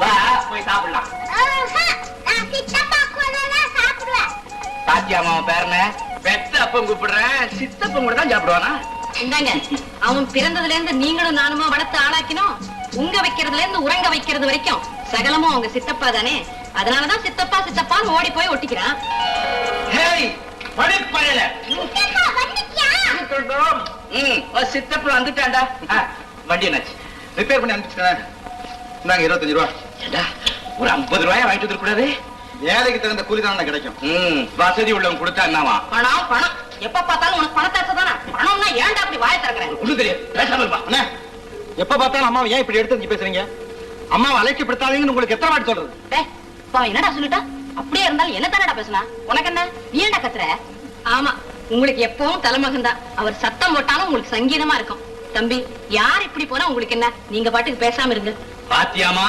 வா போய் சாப்பிடலாம் பாத்தியாமா அவன் பேரன பெத்த அப்பன் கூப்பிடுறேன் சித்தப்பன் கூட தான் சாப்பிடுவானா இந்தாங்க. அவன் பிறந்ததுல இருந்து நீங்களும் நானுமா வளர்த்து ஆளாக்கினோம். உங்க வைக்கிறதுல இருந்து உறங்க வைக்கிறது வரைக்கும் சகலமும் அவங்க சித்தப்பா தானே. அதனாலதான் சித்தப்பா சித்தப்பான்னு ஓடி போய் ஒட்டிக்கிறான். சித்தப்பா ஆ, வண்டி என்னாச்சு? ரிப்பேர் பண்ணி அனுப்பிச்சிட்டேன். இந்தாங்க இருபத்தஞ்சு ரூபா. ஏண்டா ஒரு ஐம்பது ரூபாய் வாங்கிட்டு வந்துடக்கூடாது வேலைக்கு தகுந்த கூலி தானே கிடைக்கும். ம் வசதி உள்ளவன் கொடுத்தா என்னவா? பணம் பணம். எப்ப பார்த்தாலும் உனக்கு பணத்தாசை தானே? பணம்னா ஏன்டா அப்படி வாய திறக்கிறேன் ஒண்ணும் தெரியாது பேசாம இருப்பா. அண்ணே எப்ப பார்த்தாலும் அம்மாவை ஏன் இப்படி எடுத்து பேசுறீங்க? அம்மாவை அழைக்கப்படுத்தாதீங்கன்னு உங்களுக்கு எத்தனை வாட்டி சொல்றது? அவன் என்னடா சொல்லிட்டா? அப்படியே இருந்தாலும் என்ன தானடா பேசுனா? உனக்கு என்ன? நீ ஏன்டா கத்துற? ஆமா உங்களுக்கு எப்பவும் தலைமகன் தான். அவர் சத்தம் போட்டாலும் உங்களுக்கு சங்கீதமா இருக்கும். தம்பி யார் இப்படி போனா உங்களுக்கு என்ன? நீங்க பாட்டுக்கு பேசாம இருங்க பாத்தியாமா